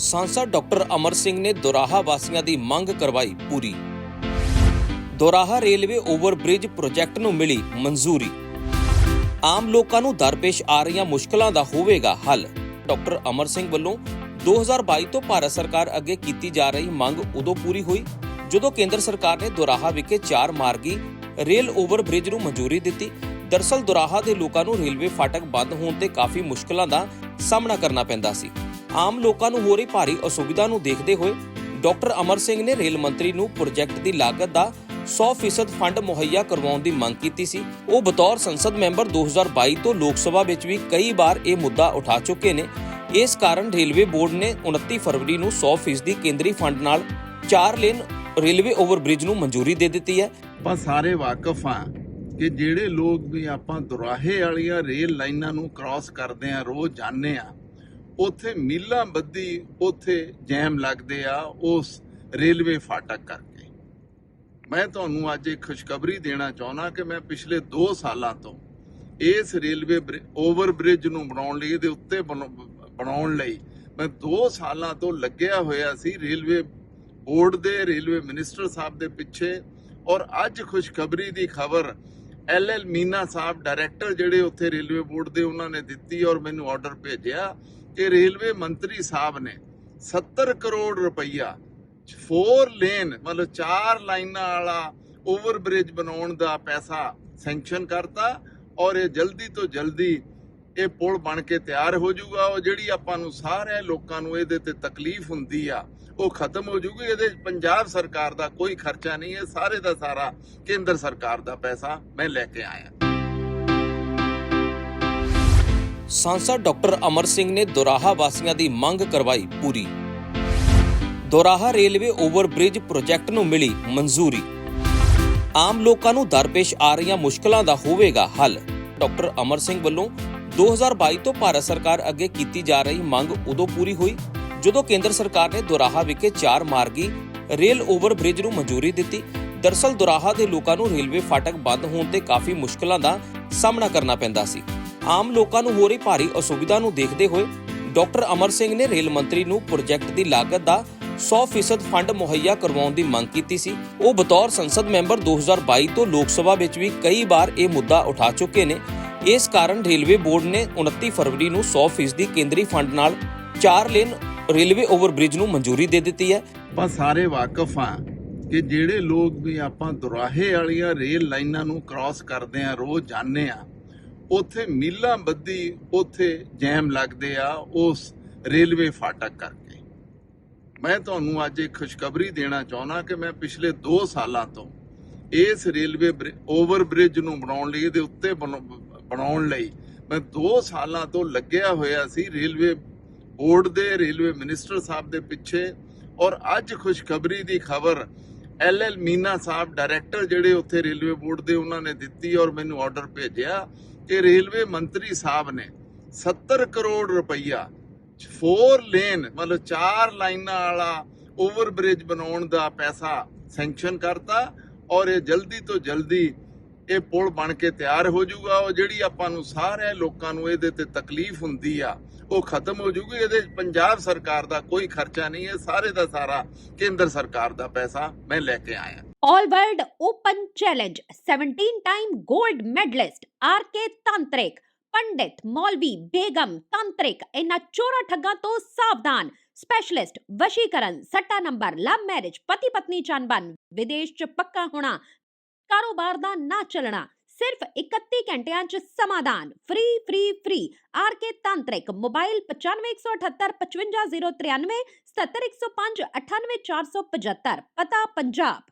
ਸਾਂਸਦ doctor Amar Singh ਨੇ ਦੁਰਾਹਾ ਵਾਸੀਆਂ ਦੀ ਮੰਗ ਕਰਵਾਈ ਪੂਰੀ ਦੁਰਾਹਾ ਰੇਲਵੇ ਓਵਰਬ੍ਰਿਜ ਪ੍ਰੋਜੈਕਟ ਨੂੰ ਮਿਲੀ ਮਨਜ਼ੂਰੀ ਆਮ ਲੋਕਾਂ ਨੂੰ ਦਰਪੇਸ਼ ਆ ਰਹੀਆਂ ਮੁਸ਼ਕਲਾਂ ਦਾ ਹੋਵੇਗਾ ਹੱਲ ਡਾਕਟਰ ਅਮਰ ਸਿੰਘ ਵੱਲੋਂ 2022 ਤੋਂ ਭਾਰਤ ਸਰਕਾਰ ਅੱਗੇ ਕੀਤੀ ਜਾ ਰਹੀ ਮੰਗ ਉਦੋਂ ਪੂਰੀ ਹੋਈ ਜਦੋਂ ਕੇਂਦਰ ਸਰਕਾਰ ਨੇ ਦੁਰਾਹਾ ਵਿਖੇ ਚਾਰ ਮਾਰਗੀ ਰੇਲ ਓਵਰਬ੍ਰਿਜ ਨੂੰ ਮਨਜ਼ੂਰੀ ਦਿੱਤੀ ਦਰਸਲ ਦੁਰਾਹਾ ਦੇ ਲੋਕਾਂ ਨੂੰ ਰੇਲਵੇ ਫਾਟਕ ਬੰਦ ਹੋਣ ਤੇ ਕਾਫੀ ਮੁਸ਼ਕਲਾਂ ਦਾ ਸਾਹਮਣਾ ਕਰਨਾ ਪੈਂਦਾ ਸੀ ਆਮ ਲੋਕਾਂ ਨੂੰ ਹੋ ਰਹੀ ਭਾਰੀ ਅਸੁਵਿਧਾ ਨੂੰ ਦੇਖਦੇ ਹੋਏ ਡਾਕਟਰ ਅਮਰ ਸਿੰਘ ਨੇ ਰੇਲ ਮੰਤਰੀ ਨੂੰ ਪ੍ਰੋਜੈਕਟ ਦੀ ਲਾਗਤ ਦਾ 100% ਫੰਡ ਮੁਹੱਈਆ ਕਰਵਾਉਣ ਦੀ ਮੰਗ ਕੀਤੀ ਸੀ। ਉਹ ਬਤੌਰ ਸੰਸਦ ਮੈਂਬਰ 2022 ਤੋਂ ਲੋਕ ਸਭਾ ਵਿੱਚ ਵੀ ਕਈ ਵਾਰ ਇਹ ਮੁੱਦਾ ਉਠਾ ਚੁੱਕੇ ਨੇ। ਇਸ ਕਾਰਨ ਰੇਲਵੇ ਬੋਰਡ ਨੇ 29 ਫਰਵਰੀ ਨੂੰ 100% ਕੇਂਦਰੀ ਫੰਡ ਨਾਲ 4 ਲੇਨ ਰੇਲਵੇ ਓਵਰਬ੍ਰਿਜ ਨੂੰ ਮਨਜ਼ੂਰੀ ਦੇ ਦਿੱਤੀ ਹੈ। ਆਪਾਂ ਸਾਰੇ ਵਾਕਿਫ ਆ ਕਿ ਜਿਹੜੇ ਲੋਕ ਵੀ ਆਪਾਂ ਦੁਰਾਹੇ ਵਾਲੀਆਂ ਰੇਲ ਲਾਈਨਾਂ ਨੂੰ ਕ੍ਰਾਸ ਕਰਦੇ ਆ ਰੋਜ਼ ਜਾਂਦੇ ਆ ਉੱਥੇ ਮੀਲਾਂ ਬੱਧੀ ਉੱਥੇ ਜੈਮ ਲੱਗਦੇ ਆ, ਉਸ ਰੇਲਵੇ ਫਾਟਕ ਕਰਕੇ। ਮੈਂ ਤੁਹਾਨੂੰ ਅੱਜ ਇੱਕ ਖੁਸ਼ਖਬਰੀ ਦੇਣਾ ਚਾਹੁੰਦਾ ਕਿ ਮੈਂ ਪਿਛਲੇ 2 ਸਾਲਾਂ ਤੋਂ ਇਸ ਰੇਲਵੇ ਓਵਰ ਬ੍ਰਿਜ ਨੂੰ ਬਣਾਉਣ ਲਈ, ਇਹਦੇ ਉੱਤੇ ਬਣਾਉਣ ਲਈ ਮੈਂ 2 ਸਾਲਾਂ ਤੋਂ ਲੱਗਿਆ ਹੋਇਆ ਸੀ ਰੇਲਵੇ ਬੋਰਡ ਦੇ, ਰੇਲਵੇ ਮਿਨਿਸਟਰ ਸਾਹਿਬ ਦੇ ਪਿੱਛੇ। ਔਰ ਅੱਜ ਖੁਸ਼ਖਬਰੀ ਦੀ ਖਬਰ ਐਲ ਐਲ ਮੀਨਾ ਸਾਹਿਬ, ਡਾਇਰੈਕਟਰ ਜਿਹੜੇ ਉੱਥੇ ਰੇਲਵੇ ਬੋਰਡ ਦੇ, ਉਹਨਾਂ ਨੇ ਦਿੱਤੀ ਔਰ ਮੈਨੂੰ ਆਰਡਰ ਭੇਜਿਆ। ਕਿ ਰੇਲਵੇ ਮੰਤਰੀ ਸਾਹਿਬ ਨੇ 70 ਕਰੋੜ ਰੁਪਈਆ 4 ਲੇਨ ਮਤਲਬ 4 ਲਾਈਨਾਂ ਵਾਲਾ ਓਵਰ ਬ੍ਰਿਜ ਬਣਾਉਣ ਦਾ ਪੈਸਾ ਸੈਂਕਸ਼ਨ ਕਰਤਾ ਔਰ ਇਹ ਜਲਦੀ ਤੋਂ ਜਲਦੀ ਇਹ ਪੁਲ ਬਣ ਕੇ ਤਿਆਰ ਹੋ ਜਾਊਗਾ। ਉਹ ਜਿਹੜੀ ਆਪਾਂ ਨੂੰ ਸਾਰੇ ਲੋਕਾਂ ਨੂੰ ਇਹਦੇ ਤੇ ਤਕਲੀਫ ਹੁੰਦੀ ਆ, ਉਹ ਖਤਮ ਹੋ ਜਾਊਗੀ। ਇਹਦੇ ਪੰਜਾਬ ਸਰਕਾਰ ਦਾ ਕੋਈ ਖਰਚਾ ਨਹੀਂ ਹੈ, ਸਾਰੇ ਦਾ ਸਾਰਾ ਕੇਂਦਰ ਸਰਕਾਰ ਦਾ ਪੈਸਾ ਮੈਂ ਲੈ ਕੇ ਆਇਆ। ਸਾਂਸਦ ਡਾਕਟਰ ਅਮਰ ਸਿੰਘ ਨੇ ਦੁਰਾਹਾ ਵਾਸੀਆਂ ਦੀ ਮੰਗ ਕਰਵਾਈ ਪੂਰੀ ਦੁਰਾਹਾ ਰੇਲਵੇ ਓਵਰਬ੍ਰਿਜ ਪ੍ਰੋਜੈਕਟ ਨੂੰ ਮਿਲੀ ਮਨਜ਼ੂਰੀ ਆਮ ਲੋਕਾਂ ਨੂੰ ਦਰਪੇਸ਼ ਆ ਰਹੀਆਂ ਮੁਸ਼ਕਲਾਂ ਦਾ ਹੋਵੇਗਾ ਹੱਲ ਡਾਕਟਰ ਅਮਰ ਸਿੰਘ ਵੱਲੋਂ 2022 ਤੋਂ ਭਾਰਤ ਸਰਕਾਰ ਅੱਗੇ ਕੀਤੀ ਜਾ ਰਹੀ ਮੰਗ ਉਦੋਂ ਪੂਰੀ ਹੋਈ ਜਦੋਂ ਕੇਂਦਰ ਸਰਕਾਰ ਨੇ ਦੁਰਾਹਾ ਵਿਖੇ ਚਾਰ ਮਾਰਗੀ ਰੇਲ ਓਵਰਬ੍ਰਿਜ ਨੂੰ ਮਨਜ਼ੂਰੀ ਦਿੱਤੀ ਦਰਸਲ ਦੁਰਾਹਾ ਦੇ ਲੋਕਾਂ ਨੂੰ ਰੇਲਵੇ ਫਾਟਕ ਬੰਦ ਹੋਣ ਤੇ ਕਾਫੀ ਮੁਸ਼ਕਲਾਂ ਦਾ ਸਾਹਮਣਾ ਕਰਨਾ ਪੈਂਦਾ ਸੀ ਆਮ ਲੋਕਾਂ ਨੂੰ ਹੋ ਰਹੀ ਭਾਰੀ ਅਸੁਵਿਧਾ ਨੂੰ ਦੇਖਦੇ ਹੋਏ ਡਾਕਟਰ ਅਮਰ ਸਿੰਘ ਨੇ ਰੇਲ ਮੰਤਰੀ ਨੂੰ ਪ੍ਰੋਜੈਕਟ ਦੀ ਲਾਗਤ ਦਾ 100% ਫੰਡ ਮੁਹੱਈਆ ਕਰਵਾਉਣ ਦੀ ਮੰਗ ਕੀਤੀ ਸੀ। ਉਹ ਬਤੌਰ ਸੰਸਦ ਮੈਂਬਰ 2022 ਤੋਂ ਲੋਕ ਸਭਾ ਵਿੱਚ ਵੀ ਕਈ ਵਾਰ ਇਹ ਮੁੱਦਾ ਉਠਾ ਚੁੱਕੇ ਨੇ। ਇਸ ਕਾਰਨ ਰੇਲਵੇ ਬੋਰਡ ਨੇ 29 ਫਰਵਰੀ ਨੂੰ 100% ਦੀ ਕੇਂਦਰੀ ਫੰਡ ਨਾਲ 4 ਲੇਨ ਰੇਲਵੇ ਓਵਰਬ੍ਰਿਜ ਨੂੰ ਮਨਜ਼ੂਰੀ ਦੇ ਦਿੱਤੀ ਹੈ। ਆਪਾਂ ਸਾਰੇ ਵਾਕਿਫ ਆ ਕਿ ਜਿਹੜੇ ਲੋਕ ਵੀ ਆਪਾਂ ਦੁਰਾਹੇ ਵਾਲੀਆਂ ਰੇਲ ਲਾਈਨਾਂ ਨੂੰ ਕ੍ਰਾਸ ਕਰਦੇ ਆ ਰੋਜ਼ ਜਾਂਦੇ ਆ ਉੱਥੇ ਮੀਲਾਂ ਬੱਧੀ ਉੱਥੇ ਜੈਮ ਲੱਗਦੇ ਆ, ਉਸ ਰੇਲਵੇ ਫਾਟਕ ਕਰਕੇ। ਮੈਂ ਤੁਹਾਨੂੰ ਅੱਜ ਇੱਕ ਖੁਸ਼ਖਬਰੀ ਦੇਣਾ ਚਾਹੁੰਦਾ ਕਿ ਮੈਂ ਪਿਛਲੇ 2 ਸਾਲਾਂ ਤੋਂ ਇਸ ਰੇਲਵੇ ਓਵਰ ਬ੍ਰਿਜ ਨੂੰ ਬਣਾਉਣ ਲਈ, ਇਹਦੇ ਉੱਤੇ ਬਣ- ਬਣਾਉਣ ਲਈ ਮੈਂ 2 ਸਾਲਾਂ ਤੋਂ ਲੱਗਿਆ ਹੋਇਆ ਸੀ ਰੇਲਵੇ ਬੋਰਡ ਦੇ, ਰੇਲਵੇ ਮਿਨਿਸਟਰ ਸਾਹਿਬ ਦੇ ਪਿੱਛੇ। ਔਰ ਅੱਜ ਖੁਸ਼ਖਬਰੀ ਦੀ ਖਬਰ ਐਲ ਐਲ ਮੀਨਾ ਸਾਹਿਬ, ਡਾਇਰੈਕਟਰ ਜਿਹੜੇ ਉੱਥੇ ਰੇਲਵੇ ਬੋਰਡ ਦੇ ਉਹਨਾਂ ਨੇ ਦਿੱਤੀ ਔਰ ਮੈਨੂੰ ਆਰਡਰ ਭੇਜਿਆ। ਕਿ ਰੇਲਵੇ ਮੰਤਰੀ ਸਾਹਿਬ ਨੇ 70 ਕਰੋੜ ਰੁਪਈਆ 4 ਲੇਨ ਮਤਲਬ 4 ਲਾਈਨਾਂ ਵਾਲਾ ਓਵਰ ਬ੍ਰਿਜ ਬਣਾਉਣ ਦਾ ਪੈਸਾ ਸੈਂਕਸ਼ਨ ਕਰਤਾ ਔਰ ਇਹ ਜਲਦੀ ਤੋਂ ਜਲਦੀ ਇਹ ਪੁਲ ਬਣ ਕੇ ਤਿਆਰ ਹੋ ਜਾਊਗਾ। ਉਹ ਜਿਹੜੀ ਆਪਾਂ ਨੂੰ ਸਾਰੇ ਲੋਕਾਂ ਨੂੰ ਇਹਦੇ ਤੇ ਤਕਲੀਫ ਹੁੰਦੀ ਆ, ਉਹ ਖਤਮ ਹੋ ਜਾਊਗੀ। ਇਹਦੇ ਪੰਜਾਬ ਸਰਕਾਰ ਦਾ ਕੋਈ ਖਰਚਾ ਨਹੀਂ ਹੈ। ਸਾਰੇ ਦਾ ਸਾਰਾ ਕੇਂਦਰ ਸਰਕਾਰ ਦਾ ਪੈਸਾ ਮੈਂ ਲੈ ਕੇ ਆਇਆ। All World Open Challenge 17 time gold medalist RK Tantrik ਪੰਡਿਤ ਮੌਲਵੀ ਬੇਗਮ ਤੰਤਰਿਕ ਇਹਨਾਂ ਚੋਰਾ ਠੱਗਾਂ ਤੋਂ ਸਾਵਧਾਨ ਸਪੈਸ਼ਲਿਸਟ ਵਸ਼ੀਕਰਨ ਸੱਟਾ ਨੰਬਰ ਲਵ ਮੈਰਿਜ ਪਤੀ ਪਤਨੀ ਚੰਬਨ ਵਿਦੇਸ਼ ਚ ਪੱਕਾ ਹੋਣਾ ਕਾਰੋਬਾਰ ਦਾ ਨਾ ਚੱਲਣਾ ਸਿਰਫ 31 ਘੰਟਿਆਂ ਚ ਸਮਾਧਾਨ free free free RK ਤਾਂਤਰਿਕ mobile 9518 55093 77105 98475 ਪਤਾ ਪੰਜਾਬ